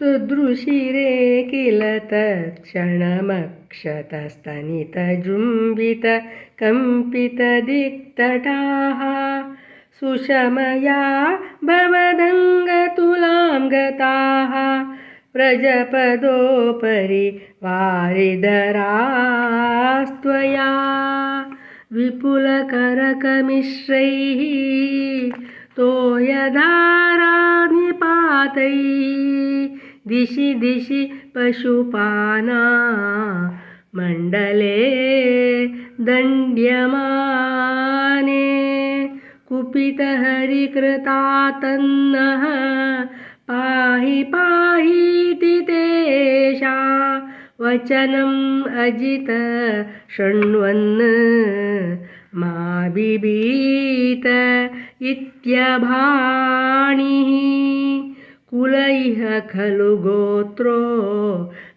तुदृशिरे किल तत्क्षणमक्षतस्तनितजृम्बितकम्पितदिक्तटाः सुषमया भवदङ्गतुलां गताः व्रजपदोपरि वारिधरास्त्वया विपुलकरकमिश्रैः तोयधारानिपातैः दिशि दिशि पशुपाना मण्डले दण्ड्यमाने कुपितहरिकृतातन्नः पाहि पाहीति तेषा वचनम् अजित शृण्वन् मा बिभीत इत्यभाणिः कुल इह खलु गोत्रो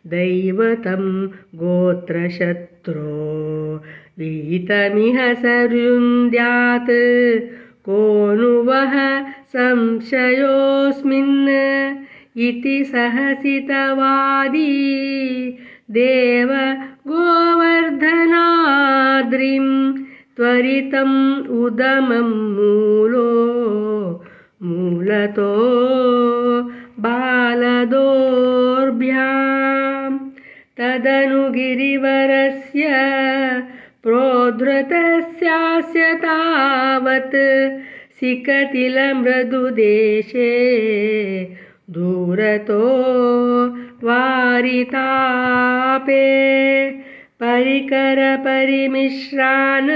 दैवतं गोत्रशत्रो। विहितमिह सरुन्द्यात् को नु वः संशयोऽस्मिन्? इति सहसितवादी देव गोवर्धनाद्रिं त्वरितम् उदमं मूलो मूलतो बालदोर्भ्यां तदनु गिरिवरस्य प्रोद्धृतस्यास्य तावत् सिकतिलमृदुदेशे। दूरतो वारितापे परिकरपरिमिश्रान्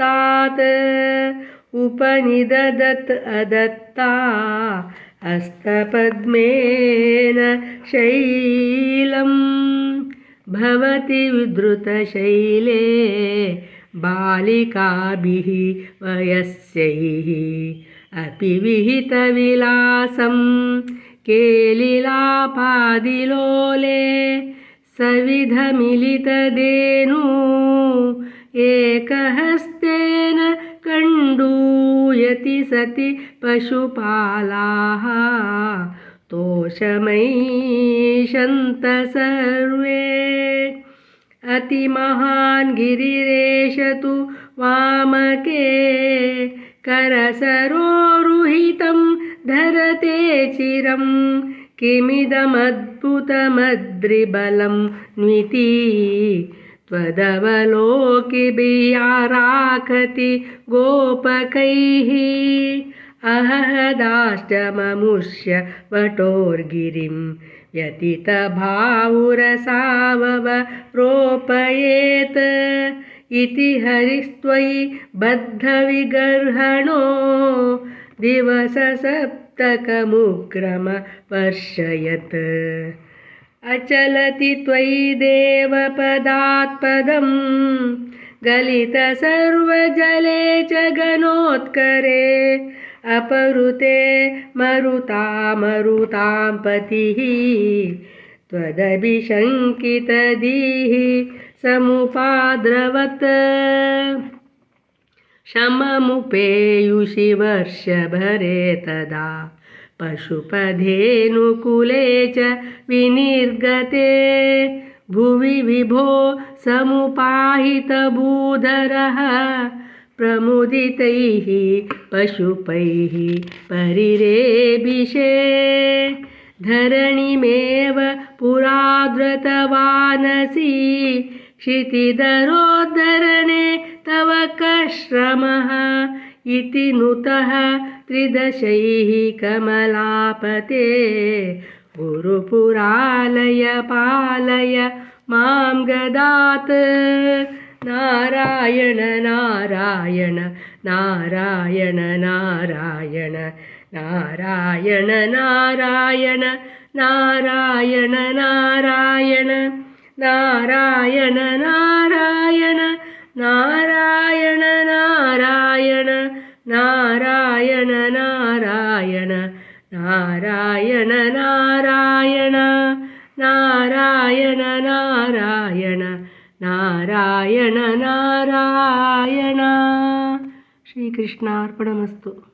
धेनुगोपानगस्तात् उपनिददत् अदत्ता हस्तपद्मेन शैलं। भवति विधृतशैले बालिकाभिः वयस्यैः। अपि विहितविलासं केलिलापादिलोले सविधमिलितदेनु एकहस्तेन कण्डूयति सति पशुपालाः। तोषमैषन्त सर्वे अतिमहान् गिरिरेश तु वामके करसरोरुहितं धरते चिरं किमिदमद्भुतमद्रिबलं न्विति त्वदवलोकिभियाराखति गोपकैः। अहदाष्टममुष्य वटोर्गिरिं व्यतितभावुरसावव रोपयेत्। इति हरिस्त्वयि बद्धविगर्हणो दिवससप्तकमुग्रमवर्षयत् अचलति त्वयि देवपदात्पदं गलितसर्वजले च गणोत्करे। अपरुते मरुतामरुतां पतिः। त्वदभिशङ्कितधीः समुपाद्रवत्। शममुपेयुषि वर्षभरे तदा पशुपधेनुकुले च विनिर्गते। भुवि विभो समुपाहितभूधरः प्रमुदितैः पशुपैः परिरेबिषे। धरणिमेव पुराद्रतवानसि। क्षितिधरोद्धरणे तव कश्रमः इति नुतः त्रिदशैः कमलापते गुरुपुरालय पालय मां गदात् नारायण नारायण नारायण नारायण नारायण नारायण नारायण नारायण नारायण नारायण नारायण नारायण ನಾರಾಯಣ ನಾರಾಯಣ ನಾರಾಯಣ ನಾರಾಯಣ. ಶ್ರೀಕೃಷ್ಣಾರ್ಪಣಮಸ್ತು.